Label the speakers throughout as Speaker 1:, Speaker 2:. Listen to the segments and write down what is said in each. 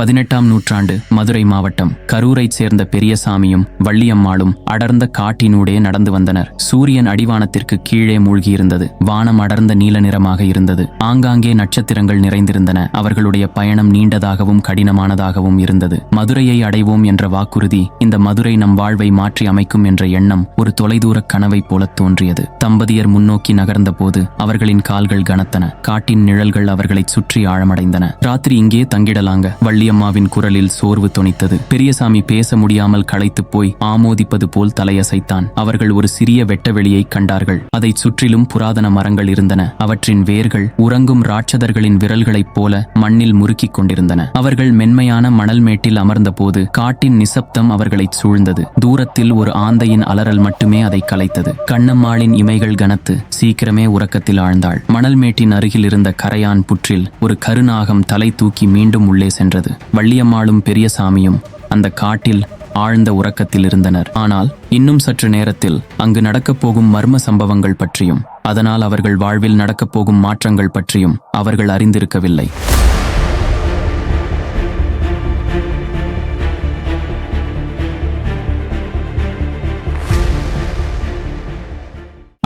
Speaker 1: பதினெட்டாம் நூற்றாண்டு மதுரை மாவட்டம் கரூரைச் சேர்ந்த பெரியசாமியும் வள்ளியம்மாளும் அடர்ந்த காட்டினூடே நடந்து வந்தனர். சூரியன் அடிவானத்திற்கு கீழே மூழ்கியிருந்தது. வானம் அடர்ந்த நீல நிறமாக இருந்தது. ஆங்காங்கே நட்சத்திரங்கள் நிறைந்திருந்தன. அவர்களுடைய பயணம் நீண்டதாகவும் கடினமானதாகவும் இருந்தது. மதுரையை அடைவோம் என்ற வாக்குறுதி இந்த மதுரை நம் வாழ்வை மாற்றி அமைக்கும் என்ற எண்ணம் ஒரு தொலைதூர கனவைப் போல தோன்றியது. தம்பதியர் முன்னோக்கி நகர்ந்தபோது அவர்களின் கால்கள் கனத்தன. காட்டின் நிழல்கள் அவர்களைச் சுற்றி ஆழமடைந்தன. ராத்திரி இங்கே தங்கிடலாங்க. பெரியம்மாவின் குரலில் சோர்வு துணித்தது பெரியசாமி பேச முடியாமல் களைத்துப் போய் ஆமோதிப்பது போல் தலையசைத்தான். அவர்கள் ஒரு சிறிய வெட்டவெளியை கண்டார்கள். அதைச் சுற்றிலும் புராதன மரங்கள் இருந்தன. அவற்றின் வேர்கள் உறங்கும் ராட்சதர்களின் விரல்களைப் போல மண்ணில் முறுக்கிக் கொண்டிருந்தன. அவர்கள் மென்மையான மணல் மேட்டில் அமர்ந்தபோது காட்டின் நிசப்தம் அவர்களைச் சூழ்ந்தது. தூரத்தில் ஒரு ஆந்தையின் அலறல் மட்டுமே அதை கலைத்தது. கண்ணம்மாளின் இமைகள் கனத்து சீக்கிரமே உறக்கத்தில் ஆழ்ந்தாள். மணல் மேட்டின் அருகில் இருந்த கரையான் புற்றில் ஒரு கருநாகம் தலை தூக்கி மீண்டும் உள்ளே சென்றது. வள்ளியம்மாளும் பெரியசாமியும் அந்த காட்டில் ஆழ்ந்த உறக்கத்தில் இருந்தனர். ஆனால் இன்னும் சற்று நேரத்தில் அங்கு நடக்கப் போகும் மர்ம சம்பவங்கள் பற்றியும் அதனால் அவர்கள் வாழ்வில் நடக்கப் போகும் மாற்றங்கள் பற்றியும் அவர்கள் அறிந்திருக்கவில்லை.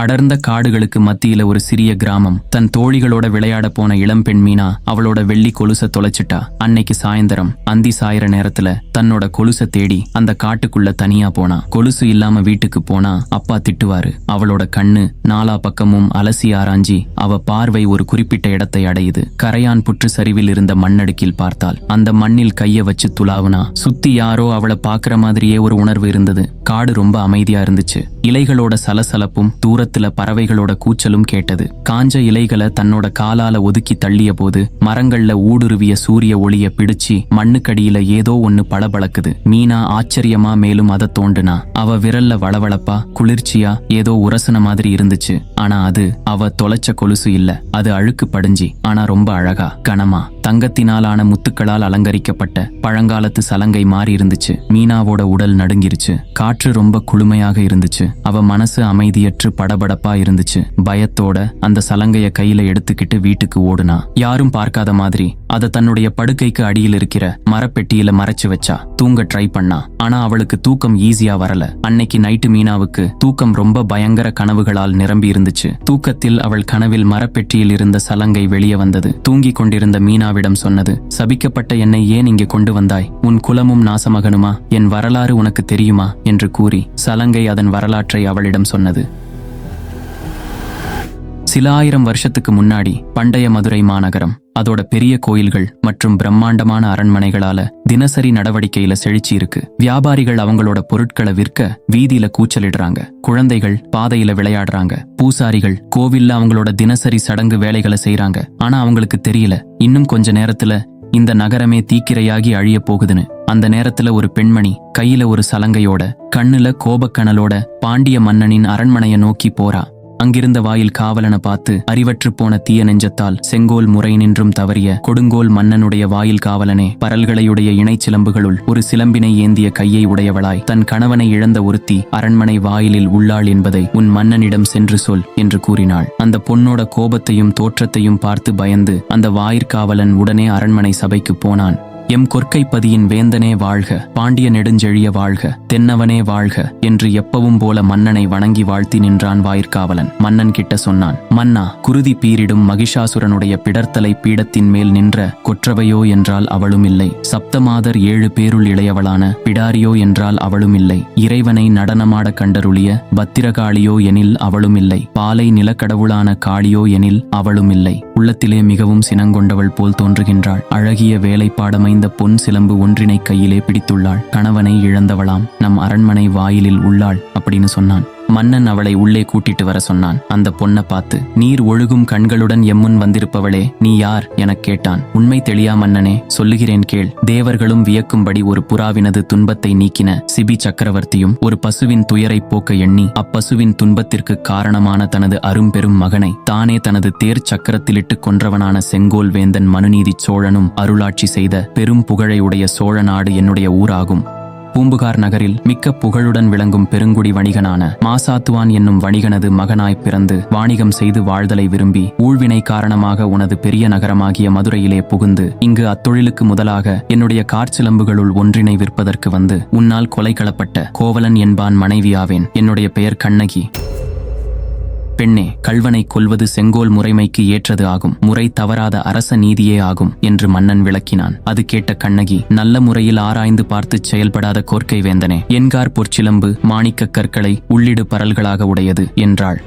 Speaker 1: அடர்ந்த காடுகளுக்கு மத்தியில ஒரு சிறிய கிராமம். தன் தோழிகளோட விளையாட போன இளம்பெண் மீனா அவளோட வெள்ளி கொலுச தொலைச்சிட்டா. அன்னைக்கு சாயந்தரம் அந்தி சாயிற நேரத்துல தன்னோட கொலுச தேடி அந்த காட்டுக்குள்ள தனியா போனா. கொலுசு இல்லாம வீட்டுக்கு போனா அப்பா திட்டுவாரு. அவளோட கண்ணு நாலா பக்கமும் அலசி ஆராய்ஞ்சி அவ பார்வை ஒரு குறிப்பிட்ட இடத்தை அடையுது. கரையான் புற்று சரிவில் இருந்த மண்ணடுக்கில் பார்த்தாள். அந்த மண்ணில் கைய வச்சு துளாவுனா சுத்தி யாரோ அவளை பாக்குற மாதிரியே ஒரு உணர்வு இருந்தது. காடு ரொம்ப அமைதியா இருந்துச்சு. இலைகளோட சலசலப்பும் தூரத்துல பறவைகளோட கூச்சலும் கேட்டது. காஞ்ச இலைகளை தன்னோட காலால ஒதுக்கி தள்ளிய போது மரங்கள்ல ஊடுருவிய சூரிய ஒளிய பிடிச்சு மண்ணுக்கடியில ஏதோ ஒன்னு பளபளக்குது. மீனா ஆச்சரியமா மேலும் அதை தோண்டுனா அவ விரல்ல வளவளப்பா குளிர்ச்சியா? ஏதோ உரசன மாதிரி இருந்துச்சு. ஆனா அது அவ தொலைச்ச கொலுசு இல்ல. அது அழுக்கு படிஞ்சி ஆனா ரொம்ப அழகா கனமா தங்கத்தினாலான முத்துக்களால் அலங்கரிக்கப்பட்ட பழங்காலத்து சலங்கை மாறி இருந்துச்சு. மீனாவோட உடல் நடுங்கிருச்சு. காற்று ரொம்ப குளுமையாக இருந்துச்சு. அவ மனசு அமைதியற்று படபடப்பா இருந்துச்சு. பயத்தோட அந்த சலங்கைய கையில எடுத்துக்கிட்டு வீட்டுக்கு ஓடுனா. யாரும் பார்க்காத மாதிரி அதை தன்னுடைய படுக்கைக்கு அடியில் இருக்கிற மரப்பெட்டியில மறைச்சு வச்சா. தூங்க ட்ரை பண்ணா. ஆனா அவளுக்கு தூக்கம் ஈஸியா வரல. அன்னைக்கு நைட்டு மீனாவுக்கு தூக்கம் ரொம்ப பயங்கர கனவுகளால் நிரம்பி இருந்துச்சு. தூக்கத்தில் அவள் கனவில் மரப்பெட்டியில் இருந்த சலங்கை வெளியே வந்தது. தூங்கி கொண்டிருந்த மீனாவிடம் சொன்னது சபிக்கப்பட்ட என்னை ஏன் இங்கே கொண்டு வந்தாய்? உன் குலமும் நாசமகனுமா? என் வரலாறு உனக்கு தெரியுமா? என்று கூறி சலங்கை அதன் வரலாற்றை அவளிடம் சொன்னது. சில ஆயிரம் வருஷத்துக்கு முன்னாடி பண்டைய மதுரை மாநகரம் அதோட பெரிய கோயில்கள் மற்றும் பிரம்மாண்டமான அரண்மனைகளால தினசரி நடவடிக்கையில செழிச்சு இருக்கு வியாபாரிகள் அவங்களோட பொருட்களை விற்க வீதியில கூச்சலிடுறாங்க. குழந்தைகள் பாதையில விளையாடுறாங்க. பூசாரிகள் கோவில்ல அவங்களோட தினசரி சடங்கு வேலைகளை செய்யறாங்க ஆனா அவங்களுக்கு தெரியல இன்னும் கொஞ்ச நேரத்துல இந்த நகரமே தீக்கிரையாகி அழிய போகுதுன்னு. அந்த நேரத்துல ஒரு பெண்மணி கையில ஒரு சலங்கையோட கண்ணுல கோபக்கணலோட பாண்டிய மன்னனின் அரண்மனைய நோக்கி போறா. அங்கிருந்த வாயில் காவலனை பார்த்து அறிவற்று போன தீய நெஞ்சத்தால் செங்கோல் முறை நின்றும் தவறிய கொடுங்கோல் மன்னனுடைய வாயில் காவலனே பரல்களையுடைய இணைச்சிலம்புகளுள் ஒரு சிலம்பினை ஏந்திய கையை உடையவளாய் தன் கணவனை இழந்த ஒருத்தி அரண்மனை வாயிலில் உள்ளாள் என்பதை உன் மன்னனிடம் சென்று சொல் என்று கூறினாள். அந்த பொன்னோட கோபத்தையும் தோற்றத்தையும் பார்த்து பயந்து அந்த வாயிற்காவலன் உடனே அரண்மனை சபைக்கு போனான். எம் கொற்கைப்பதியின் வேந்தனே வாழ்க பாண்டிய நெடுஞ்செழிய வாழ்க தென்னவனே வாழ்க என்று எப்பவும் போல மன்னனை வணங்கி வாழ்த்தி நின்றான் வாயிற்காவலன். மன்னன் கிட்ட சொன்னான் மன்னா குருதி பீரிடும் மகிஷாசுரனுடைய பிடர்த்தலை பீடத்தின் மேல் நின்ற கொற்றவையோ என்றால் அவளும் இல்லை சப்தமாதர் ஏழு பேருள் இளையவளான பிடாரியோ என்றால் அவளும் இல்லை இறைவனை நடனமாட கண்டருளிய பத்திரகாளியோ எனில் அவளும் இல்லை பாலை நிலக்கடவுளான காளியோ எனில் அவளும் இல்லை உள்ளத்திலே மிகவும் சினங்கொண்டவள் போல் தோன்றுகின்றாள். அழகிய வேலைப்பாடமை வேலைப்பாடமைந்த பொன் சிலம்பு ஒன்றினை கையிலே பிடித்துள்ளாள். கணவனை இழந்தவளாம். நம் அரண்மனை வாயிலில் உள்ளாள் அப்படின்னு சொன்னான். மன்னன் அவளை உள்ளே கூட்டிட்டு வர சொன்னான். அந்த பொண்ணை பார்த்து நீர் ஒழுகும் கண்களுடன் எம்முன் வந்திருப்பவளே நீ யார்? எனக் கேட்டான். உண்மை தெளியா மன்னனே சொல்லுகிறேன் கேள். தேவர்களும் வியக்கும்படி ஒரு புறாவினது துன்பத்தை நீக்கின சிபி சக்கரவர்த்தியும் ஒரு பசுவின் துயரை போக்க எண்ணி அப்பசுவின் துன்பத்திற்கு காரணமான தனது அரும்பெரும் மகனை தானே தனது தேர் சக்கரத்திலிட்டு கொன்றவனான செங்கோல் வேந்தன் மனுநீதி சோழனும் அருளாட்சி செய்த பெரும் புகழை உடைய சோழ நாடு என்னுடைய ஊராகும். பூம்புகார் நகரில் மிக்க புகழுடன் விளங்கும் பெருங்குடி வணிகனான மாசாத்துவான் என்னும் வணிகனது மகனாய் பிறந்து வாணிகம் செய்து வாழ்தலை விரும்பி ஊழ்வினை காரணமாக உனது பெரிய நகரமாகிய மதுரையிலே புகுந்து இங்கு அத்தொழிலுக்கு முதலாக என்னுடைய காற்சிலம்புகளுள் ஒன்றினை விற்பதற்கு வந்து உன்னால் கொலை களப்பட்ட கோவலன் என்பான் மனைவியாவேன். என்னுடைய பெயர் கண்ணகி. பெண்ணே கல்வனை கொல்வது செங்கோல் முறைமைக்கு ஏற்றது ஆகும். முறை தவறாத அரச நீதியே ஆகும் என்று மன்னன் விளக்கினான். அது கேட்ட கண்ணகி நல்ல முறையில் ஆராய்ந்து பார்த்துச் செயல்படாத கோர்க்கை வேந்தனே. என்கார் பொற்சிலம்பு மாணிக்கக் கற்களை உள்ளிடு பரல்களாக உடையது என்றாள்.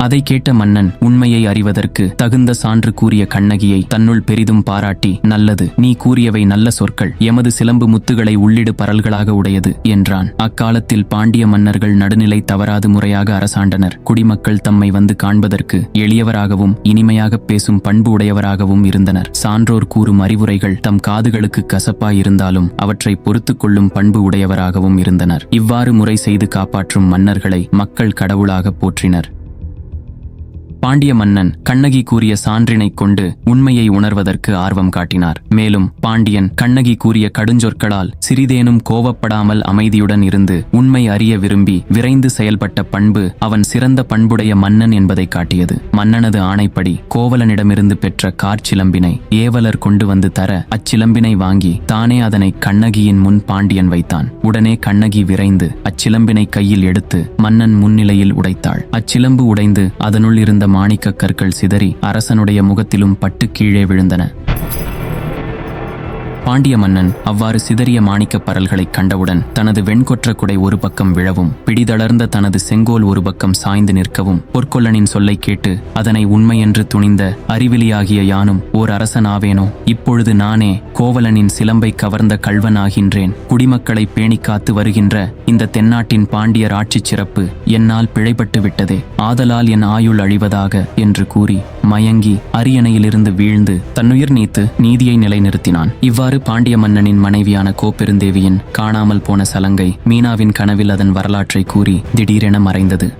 Speaker 1: அதை கேட்ட மன்னன் உண்மையை அறிவதற்கு தகுந்த சான்று கூறிய கண்ணகியை தன்னுள் பெரிதும் பாராட்டி நல்லது நீ கூறியவை நல்ல சொற்கள் எமது சிலம்பு முத்துகளை உள்ளிடு பரல்களாக உடையது என்றான். அக்காலத்தில் பாண்டிய மன்னர்கள் நடுநிலை தவறாது முறையாக அரசாண்டனர். குடிமக்கள் தம்மை வந்து காண்பதற்கு எளியவராகவும் இனிமையாக பேசும் பண்பு உடையவராகவும் இருந்தனர். சான்றோர் கூறும் அறிவுரைகள் தம் காதுகளுக்கு கசப்பாய் இருந்தாலும் அவற்றை பொறுத்துக் கொள்ளும் பண்பு உடையவராகவும் இருந்தனர். இவ்வாறு முறை செய்து காப்பாற்றும் மன்னர்களை மக்கள் கடவுளாக போற்றினர். பாண்டிய மன்னன் கண்ணகி கூறிய சான்றினைக் கொண்டு உண்மையை உணர்வதற்கு ஆர்வம் காட்டினார். மேலும் பாண்டியன் கண்ணகி கூறிய கடுஞ்சொற்களால் சிறிதேனும் கோவப்படாமல் அமைதியுடன் இருந்து உண்மை அறிய விரும்பி விரைந்து செயல்பட்ட பண்பு அவன் சிறந்த பண்புடைய மன்னன் என்பதை காட்டியது. மன்னனது ஆணைப்படி கோவலனிடமிருந்து பெற்ற கார்ச்சிலம்பினை ஏவலர் கொண்டு வந்து தர அச்சிலம்பினை வாங்கி தானே அதனை கண்ணகியின் முன் பாண்டியன் வைத்தான். உடனே கண்ணகி விரைந்து அச்சிலம்பினை கையில் எடுத்து மன்னன் முன்னிலையில் உடைத்தாள். அச்சிலம்பு உடைந்து அதனுள் இருந்த மாணிக்கக் கற்கள் சிதறி அரசனுடைய முகத்திலும் பட்டு கீழே விழுந்தன. பாண்டிய மன்னன் அவ்வாறு சிதறிய மாணிக்கப் பரல்களைக் கண்டவுடன் தனது வெண்கொற்ற குடை ஒரு பக்கம் விழவும் பிடிதளர்ந்த தனது செங்கோல் ஒரு பக்கம் சாய்ந்து நிற்கவும் பொற்கொல்லனின் சொல்லைக் கேட்டு அதனை உண்மையென்று துணிந்த அறிவிலியாகிய யானும் ஓர் அரசனாவேனோ இப்பொழுது நானே கோவலனின் சிலம்பை கவர்ந்த கள்வனாகின்றேன் குடிமக்களை பேணிக் காத்து வருகின்ற இந்த தென்னாட்டின் பாண்டியர் ஆட்சிச் சிறப்பு என்னால் பிழைப்பட்டு விட்டதே. ஆதலால் என் ஆயுள் அழிவதாக என்று கூறி மயங்கி அரியணையிலிருந்து வீழ்ந்து தன்னுயிர் நீத்து நீதியை நிலைநிறுத்தினான். இவ்வாறு பாண்டிய மன்னனின் மனைவியான கோப்பெருந்தேவியின் காணாமல் போன சலங்கை மீனாவின் கனவில் அதன் வரலாற்றை கூறி திடீரென மறைந்தது.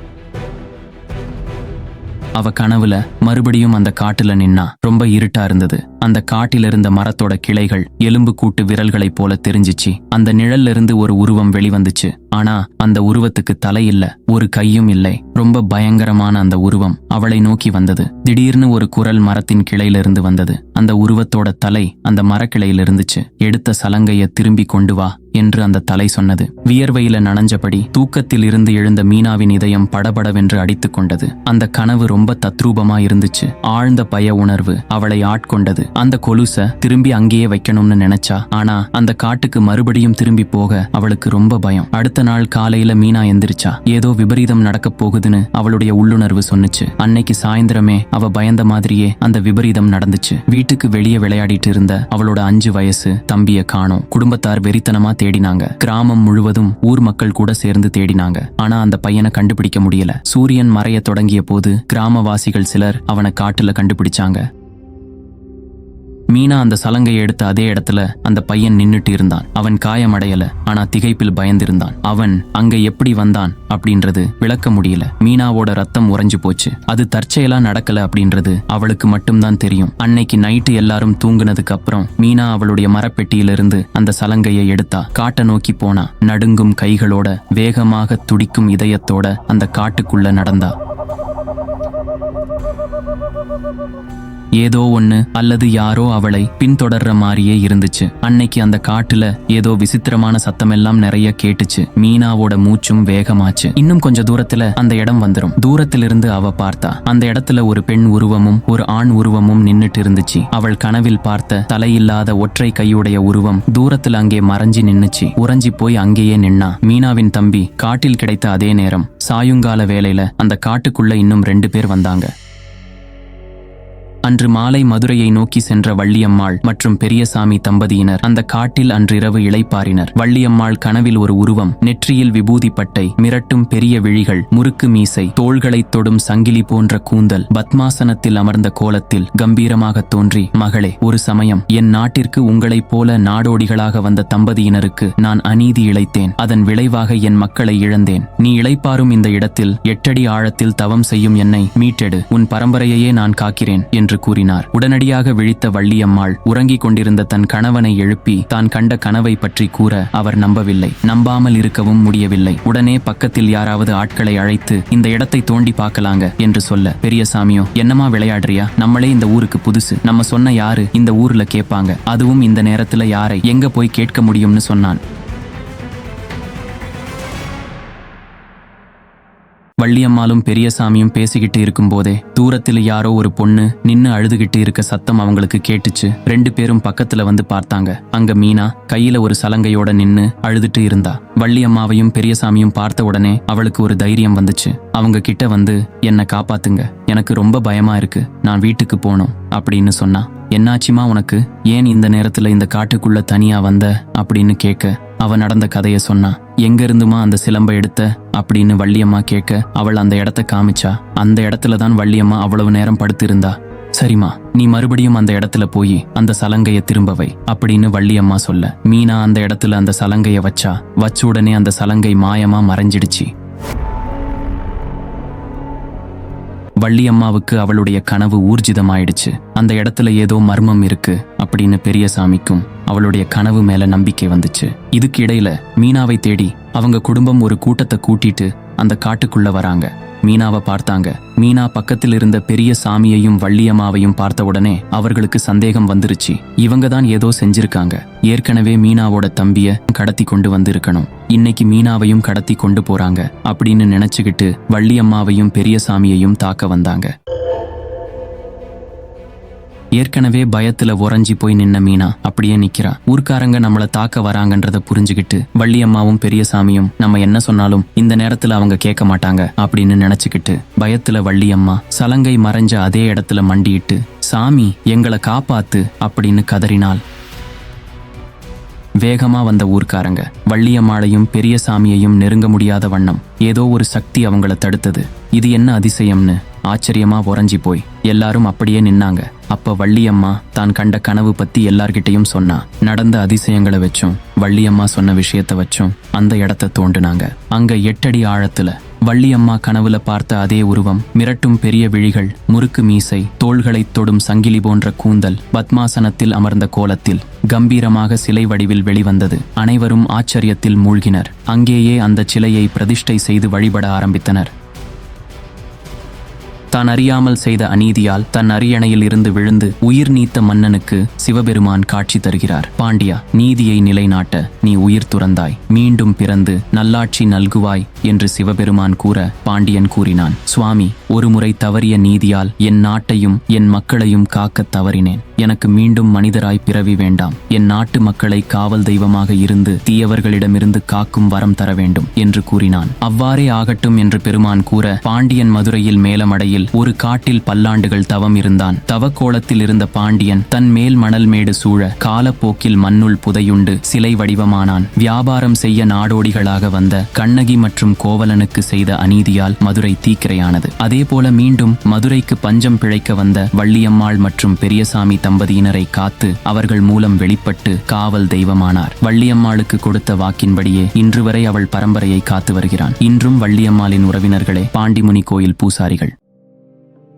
Speaker 1: அவ கனவுல மறுபடியும் அந்த காட்டுல நின்னா ரொம்ப இருட்டா இருந்தது. அந்த காட்டிலிருந்த மரத்தோட கிளைகள் எலும்பு கூட்டு விரல்களைப் போல தெரிஞ்சிச்சு. அந்த நிழல்ல இருந்து ஒரு உருவம் வெளிவந்துச்சு ஆனா அந்த உருவத்துக்கு தலை இல்ல ஒரு கையும் இல்லை. ரொம்ப பயங்கரமான அந்த உருவம் அவளை நோக்கி வந்தது. திடீர்னு ஒரு குரல் மரத்தின் கிளையிலிருந்து வந்தது. அந்த உருவத்தோட தலை அந்த மரக்கிளையில இருந்துச்சு எடுத்த சலங்கைய திரும்பி கொண்டு வா என்று அந்த தலை சொன்னது. வியர்வையில நனைஞ்சபடி தூக்கத்தில் இருந்து எழுந்த மீனாவின் இதயம் படபடவென்று அடித்துக் கொண்டது. அந்த கனவு ரொம்ப தத்ரூபமா இருந்துச்சு. ஆழ்ந்த பய உணர்வு அவளை ஆட்கொண்டது. அந்த கொலுச திரும்பி அங்கேயே வைக்கணும்னு நினைச்சா ஆனா அந்த காட்டுக்கு மறுபடியும் திரும்பி போக அவளுக்கு ரொம்ப பயம். அடுத்த நாள் காலையில மீனா எந்திரிச்சா. ஏதோ விபரீதம் நடக்கப் போகுதுன்னு அவளுடைய உள்ளுணர்வு சொன்னுச்சு. அன்னைக்கு சாயந்தரமே அவ பயந்த மாதிரியே அந்த விபரீதம் நடந்துச்சு. வீட்டுக்கு வெளியே விளையாடிட்டு இருந்த அவளோட அஞ்சு வயசு தம்பிய காணோம். குடும்பத்தார் வெறித்தனமா தேடினாங்க. கிராமம் முழுவதும் ஊர் மக்கள் கூட சேர்ந்து தேடினாங்க. ஆனா அந்த பையனை கண்டுபிடிக்க முடியல. சூரியன் மறைய தொடங்கிய போது கிராமவாசிகள் சிலர் அவனை காட்டுல கண்டுபிடிச்சாங்க. மீனா அந்த சலங்கையை எடுத்த அதே இடத்துல அந்த பையன் நின்னுட்டு இருந்தான். அவன் காயமடையல ஆனா திகைப்பில் பயந்திருந்தான். அவன் அங்க எப்படி வந்தான்? அப்படின்றது விளக்க முடியல. மீனாவோட ரத்தம் உறைஞ்சு போச்சு. அது தற்செயலா நடக்கல அப்படின்றது அவளுக்கு மட்டும்தான் தெரியும். அன்னைக்கு நைட்டு எல்லாரும் தூங்குனதுக்கு அப்புறம் மீனா அவளுடைய மரப்பெட்டியிலிருந்து அந்த சலங்கையை எடுத்தா. காட்டை நோக்கி போனா நடுங்கும் கைகளோட வேகமாக துடிக்கும் இதயத்தோட அந்த காட்டுக்குள்ள நடந்தா. ஏதோ ஒண்ணு அல்லது யாரோ அவளை பின்தொடர்ற மாதிரியே இருந்துச்சு. அன்னைக்கு அந்த காட்டுல ஏதோ விசித்திரமான சத்தமெல்லாம் நிறைய கேட்டுச்சு. மீனாவோட மூச்சும் வேகமாச்சு. இன்னும் கொஞ்ச தூரத்துல அந்த இடம் வந்துரும். தூரத்திலிருந்து அவ பார்த்தா அந்த இடத்துல ஒரு பெண் உருவமும் ஒரு ஆண் உருவமும் நின்னுட்டு இருந்துச்சு. அவள் கனவில் பார்த்த தலையில்லாத ஒற்றை கையுடைய உருவம் தூரத்துல அங்கே மறைஞ்சு நின்னுச்சு. உறைஞ்சி போய் அங்கேயே நின்னா மீனாவின் தம்பி காட்டில் கிடைத்த அதே நேரம் சாயுங்கால வேலையில அந்த காட்டுக்குள்ள இன்னும் ரெண்டு பேர் வந்தாங்க. அன்று மாலை மதுரையை நோக்கி சென்ற வள்ளியம்மாள் மற்றும் பெரியசாமி தம்பதியினர் அந்த காட்டில் அன்றிரவு இளைப்பாறினர். வள்ளியம்மாள் கனவில் ஒரு உருவம் நெற்றியில் விபூதி பட்டை மிரட்டும் பெரிய விழிகள் முறுக்கு மீசை தோள்களைத் தொடும் சங்கிலி போன்ற கூந்தல் பத்மாசனத்தில் அமர்ந்த கோலத்தில் கம்பீரமாக தோன்றி மகளே ஒரு சமயம் என் நாட்டிற்கு உங்களைப் போல நாடோடிகளாக வந்த தம்பதியினருக்கு நான் அநீதி இழைத்தேன். அதன் விளைவாக என் மக்களை இழந்தேன். நீ இளைப்பாரும் இந்த இடத்தில் எட்டடி ஆழத்தில் தவம் செய்யும் என்னை மீட்டெடு. உன் பரம்பரையையே நான் காக்கிறேன் என்று கூறினார். உடனடியாக விழித்த வள்ளியம்மாள் உறங்கிக் கொண்டிருந்த தன் கணவனை எழுப்பி தான் கண்ட கனவை பற்றி கூற அவர் நம்பவில்லை. நம்பாமல் இருக்கவும் முடியவில்லை. உடனே பக்கத்தில் யாராவது ஆட்களை அழைத்து இந்த இடத்தை தோண்டி பார்க்கலாங்க என்று சொல்ல பெரியசாமியோ என்னமா விளையாடுறியா? நம்மளே இந்த ஊருக்கு புதுசு. நம்ம சொன்ன யாரு? இந்த ஊர்ல கேட்பாங்க. அதுவும் இந்த நேரத்துல யாரை? எங்க போய் கேட்க முடியும்னு சொன்னான். வள்ளியம்மாளும் பெரியசாமியும் பேசிக்கிட்டு இருக்கும்போதே தூரத்தில் யாரோ ஒரு பொண்ணு நின்னு அழுதுகிட்டு இருக்க சத்தம் அவங்களுக்கு கேட்டுச்சு. ரெண்டு பேரும் பக்கத்துல வந்து பார்த்தாங்க. அங்க மீனா கையில ஒரு சலங்கையோட நின்னு அழுதுட்டு இருந்தா. வள்ளியம்மாவையும் பெரியசாமியும் பார்த்த உடனே அவளுக்கு ஒரு தைரியம் வந்துச்சு. அவங்க கிட்ட வந்து என்னை காப்பாத்துங்க. எனக்கு ரொம்ப பயமா இருக்கு. நான் வீட்டுக்கு போனோம் அப்படின்னு சொன்னா. என்னாச்சுமா உனக்கு? ஏன் இந்த நேரத்துல இந்த காட்டுக்குள்ள தனியா வந்த? அப்படின்னு கேட்க அவ நடந்த கதைய சொன்னா. எங்கிருந்துமா அந்த சிலம்பை எடுத்த? அப்படின்னு வள்ளியம்மா கேட்க அவள் அந்த இடத்த காமிச்சா? அந்த இடத்துல தான் வள்ளியம்மா அவ்வளவு நேரம் படுத்திருந்தா? சரிம்மா நீ மறுபடியும் அந்த இடத்துல போய் அந்த சலங்கைய திரும்பவை அப்படின்னு வள்ளியம்மா சொல்ல. மீனா அந்த இடத்துல அந்த சலங்கைய வச்சா வச்ச உடனே அந்த சலங்கை மாயமா மறைஞ்சிடுச்சு. வள்ளியம்மாவுக்கு அவளுடைய கனவு ஊர்ஜிதமாயிடுச்சு. அந்த இடத்துல ஏதோ மர்மம் இருக்கு அப்படின்னு பெரியசாமிக்கும் அவளுடைய கனவு மேல நம்பிக்கை வந்துச்சு. இதுக்கு இடையில மீனாவை தேடி அவங்க குடும்பம் ஒரு கூட்டத்தை கூட்டிட்டு அந்த காட்டுக்குள்ள வராங்க. மீனாவை பார்த்தாங்க. மீனா பக்கத்தில் இருந்த பெரிய சாமியையும் வள்ளியம்மாவையும் பார்த்த உடனே அவர்களுக்கு சந்தேகம் வந்துருச்சு. இவங்க தான் ஏதோ செஞ்சிருக்காங்க. ஏற்கனவே மீனாவோட தம்பிய கடத்தி கொண்டு வந்திருக்கணும். இன்னைக்கு மீனாவையும் கடத்தி கொண்டு போறாங்க. அப்படின்னு நினைச்சுக்கிட்டு வள்ளியம்மாவையும் பெரிய சாமியையும் தாக்க வந்தாங்க. ஏற்கனவே பயத்துல உறைஞ்சி போய் நின்ன மீனா அப்படியே நிக்கிறா. ஊர்க்காரங்க நம்மள தாக்க வராங்கன்றத புரிஞ்சுக்கிட்டு வள்ளியம்மாவும் பெரியசாமியும் நம்ம என்ன சொன்னாலும் இந்த நேரத்துல அவங்க கேட்க மாட்டாங்க அப்படின்னு நினைச்சுக்கிட்டு பயத்துல வள்ளியம்மா சலங்கை மறைஞ்ச அதே இடத்துல மண்டியிட்டு சாமி எங்களை காப்பாத்து அப்படின்னு கதறினாள். வேகமா வந்த ஊர்க்காரங்க. வள்ளியம்மாளையும் பெரிய சாமியையும் நெருங்க முடியாத வண்ணம் ஏதோ ஒரு சக்தி அவங்கள தடுத்தது. இது என்ன அதிசயம்னு ஆச்சரியமா உறைஞ்சி போய். எல்லாரும் அப்படியே நின்னாங்க. அப்ப வள்ளியம்மா தான் கண்ட கனவு பத்தி எல்லார்கிட்டயும் சொன்னா. நடந்த அதிசயங்களை வச்சும் வள்ளியம்மா சொன்ன விஷயத்த வச்சும் அந்த இடத்த தோண்டுனாங்க. அங்க எட்டடி ஆழத்துல வள்ளியம்மா கனவுல பார்த்த அதே உருவம் மிரட்டும் பெரிய விழிகள் முறுக்கு மீசை தோள்களைத் தொடும் சங்கிலி போன்ற கூந்தல் பத்மாசனத்தில் அமர்ந்த கோலத்தில் கம்பீரமாக சிலை வடிவில் வெளிவந்தது. அனைவரும் ஆச்சரியத்தில் மூழ்கினர். அங்கேயே அந்த சிலையை பிரதிஷ்டை செய்து வழிபட ஆரம்பித்தனர். தான் அறியாமல் செய்த அநீதியால் தன் அரியணையில் இருந்து விழுந்து உயிர் நீத்த மன்னனுக்கு சிவபெருமான் காட்சி தருகிறார். பாண்டியா நீதியை நிலைநாட்ட நீ உயிர் துறந்தாய். மீண்டும் பிறந்து நல்லாட்சி நல்குவாய் என்று சிவபெருமான் கூற பாண்டியன் கூறினான். சுவாமி ஒருமுறை தவறிய நீதியால் என் நாட்டையும் என் மக்களையும் காக்க தவறினேன். எனக்கு மீண்டும் மனிதராய் பிறவி வேண்டாம். என் நாட்டு மக்களை காவல் தெய்வமாக இருந்து தீயவர்களிடமிருந்து காக்கும் வரம் தர வேண்டும் என்று கூறினான். அவ்வாறே ஆகட்டும் என்று பெருமான் கூற பாண்டியன் மதுரையில் மேலமடையில் ஒரு காட்டில் பல்லாண்டுகள் தவம் இருந்தான். தவக்கோலத்தில் இருந்த பாண்டியன் தன் மேல் மணல் மேடு சூழ காலப்போக்கில் மண்ணுள் புதையுண்டு சிலை வடிவமானான். வியாபாரம் செய்ய நாடோடிகளாக வந்த கண்ணகி மற்றும் கோவலனுக்கு செய்த அநீதியால் மதுரை தீக்கிரையானது. அதேபோல மீண்டும் மதுரைக்கு பஞ்சம் பிழைக்க வந்த வள்ளியம்மாள் மற்றும் பெரியசாமி தம்பதியினரை காத்து அவர்கள் மூலம் வெளிப்பட்டு காவல் தெய்வமானார். வள்ளியம்மாளுக்கு கொடுத்த வாக்கின்படியே இன்று வரை அவள் பரம்பரையை காத்து வருகிறான். இன்றும் வள்ளியம்மாளின் உறவினர்களே பாண்டிமுனி கோயில் பூசாரிகள்.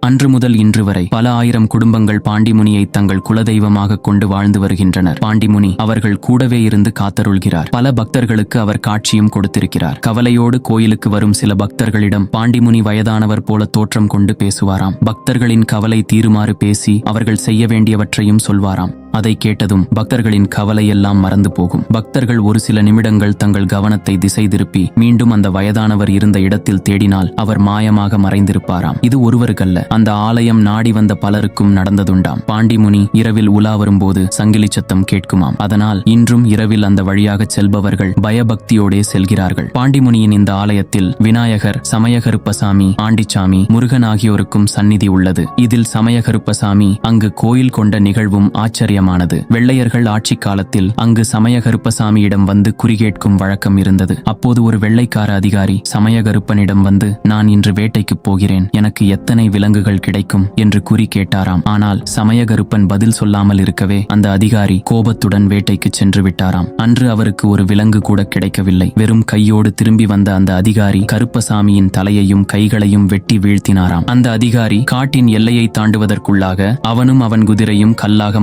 Speaker 1: அன்று முதல் இன்று வரை பல ஆயிரம் குடும்பங்கள் பாண்டிமுனியை தங்கள் குலதெய்வமாக கொண்டு வாழ்ந்து வருகின்றனர். பாண்டிமுனி அவர்கள் கூடவே இருந்து காத்தருள்கிறார். பல பக்தர்களுக்கு அவர் காட்சியும் கொடுத்திருக்கிறார். கவலையோடு கோயிலுக்கு வரும் சில பக்தர்களிடம் பாண்டிமுனி வயதானவர் போல தோற்றம் கொண்டு பேசுவாராம். பக்தர்களின் கவலை தீருமாறு பேசி அவர்கள் செய்ய வேண்டியவற்றையும் சொல்வாராம். அதை கேட்டதும் பக்தர்களின் கவலையெல்லாம் மறந்து போகும். பக்தர்கள் ஒரு சில நிமிடங்கள் தங்கள் கவனத்தை திசை திருப்பி மீண்டும் அந்த வயதானவர் இருந்த இடத்தில் தேடினால் அவர் மாயமாக மறைந்திருப்பாராம். இது ஒருவருக்கல்ல அந்த ஆலயம் நாடி வந்த பலருக்கும் நடந்ததுண்டாம். பாண்டிமுனி இரவில் உலா வரும்போது சங்கிலி சத்தம் கேட்குமாம். அதனால் இன்றும் இரவில் அந்த வழியாக செல்பவர்கள் பயபக்தியோடே செல்கிறார்கள். பாண்டிமுனியின் இந்த ஆலயத்தில் விநாயகர் சமயகருப்பசாமி ஆண்டிச்சாமி முருகன் ஆகியோருக்கும் சந்நிதி உள்ளது. இதில் சமயகருப்பசாமி அங்கு கோயில் கொண்ட நிகழ்வும் ஆச்சரியம் மாநிலமானது வெள்ளையர்கள் ஆட்சி காலத்தில் அங்கு சமய கருப்பசாமியிடம் வந்து குறிகேட்கும் வழக்கம் இருந்தது. அப்போது ஒரு வெள்ளைக்கார அதிகாரி சமயகருப்பனிடம் வந்து நான் இன்று வேட்டைக்கு போகிறேன். எனக்கு எத்தனை விலங்குகள் கிடைக்கும்? என்று குறி கேட்டாராம். ஆனால் சமயகருப்பன் பதில் சொல்லாமல் இருக்கவே அந்த அதிகாரி கோபத்துடன் வேட்டைக்கு சென்று விட்டாராம். அன்று அவருக்கு ஒரு விலங்கு கூட கிடைக்கவில்லை. வெறும் கையோடு திரும்பி வந்த அந்த அதிகாரி கருப்பசாமியின் தலையையும் கைகளையும் வெட்டி வீழ்த்தினாராம். அந்த அதிகாரி காட்டின் எல்லையை தாண்டுவதற்குள்ளாக அவனும் அவன் குதிரையும் கல்லாக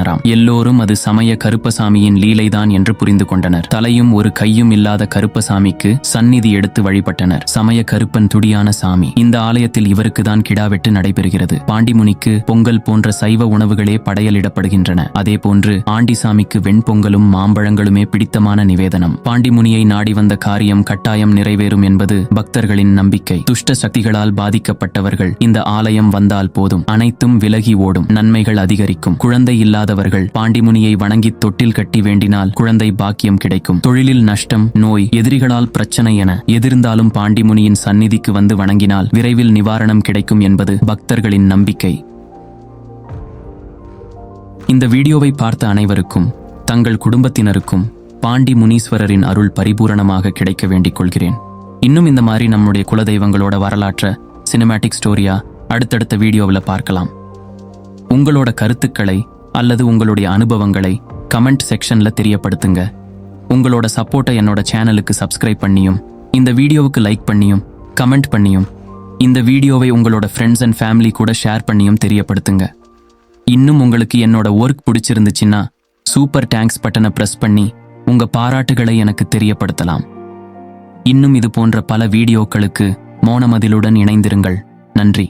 Speaker 1: மாறிவிட்டனராம் எல்லோரும் அது சமய கருப்பசாமியின் லீலைதான் என்று புரிந்து கொண்டனர். தலையும் ஒரு கையும் இல்லாத கருப்பசாமிக்கு சந்நிதி எடுத்து வழிபட்டனர். சமய கருப்பன் துடியான சாமி. இந்த ஆலயத்தில் இவருக்குதான் கிடாவெட்டு நடைபெறுகிறது. பாண்டிமுனிக்கு பொங்கல் போன்ற சைவ உணவுகளே படையலிடப்படுகின்றன. அதே போன்று ஆண்டிசாமிக்கு வெண்பொங்கலும் மாம்பழங்களுமே பிடித்தமான நிவேதனம். பாண்டிமுனியை நாடி வந்த காரியம் கட்டாயம் நிறைவேறும் என்பது பக்தர்களின் நம்பிக்கை. துஷ்ட சக்திகளால் பாதிக்கப்பட்டவர்கள் இந்த ஆலயம் வந்தால் போதும். அனைத்தும் விலகி ஓடும். நன்மைகள் அதிகரிக்கும். குழந்தை இல்லாத இல்லாதவர்கள் பாண்டிமுனியை வணங்கி தொட்டில் கட்டி வேண்டினால் குழந்தை பாக்கியம் கிடைக்கும். தொழிலில் நஷ்டம் நோய் எதிரிகளால் பிரச்சனை என எதிர்ந்தாலும் பாண்டிமுனியின் சந்நிதிக்கு வந்து வணங்கினால் விரைவில் நிவாரணம் கிடைக்கும் என்பது பக்தர்களின் நம்பிக்கை. இந்த வீடியோவை பார்த்த அனைவருக்கும் தங்கள் குடும்பத்தினருக்கும் பாண்டி முனீஸ்வரரின் அருள் பரிபூரணமாக கிடைக்க வேண்டிக் கொள்கிறேன். இன்னும் இந்த மாதிரி நம்முடைய குலதெய்வங்களோட வரலாற்ற சினிமேட்டிக் ஸ்டோரியா அடுத்தடுத்த வீடியோவில் பார்க்கலாம். உங்களோட கருத்துக்களை அல்லது உங்களுடைய அனுபவங்களை கமெண்ட் செக்ஷனில் தெரியப்படுத்துங்க. உங்களோட சப்போர்ட்டை என்னோட சேனலுக்கு சப்ஸ்கிரைப் பண்ணியும் இந்த வீடியோவுக்கு லைக் பண்ணியும் கமெண்ட் பண்ணியும் இந்த வீடியோவை உங்களோட ஃப்ரெண்ட்ஸ் அண்ட் ஃபேமிலி கூட ஷேர் பண்ணியும் தெரியப்படுத்துங்க. இன்னும் உங்களுக்கு என்னோட ஒர்க் பிடிச்சிருந்துச்சுன்னா சூப்பர் டேங்க்ஸ் பட்டனை ப்ரெஸ் பண்ணி உங்க பாராட்டுகளை எனக்கு தெரியப்படுத்தலாம். இன்னும் இது போன்ற பல வீடியோக்களுக்கு மோனமதிலுடன் இணைந்திருங்கள். நன்றி.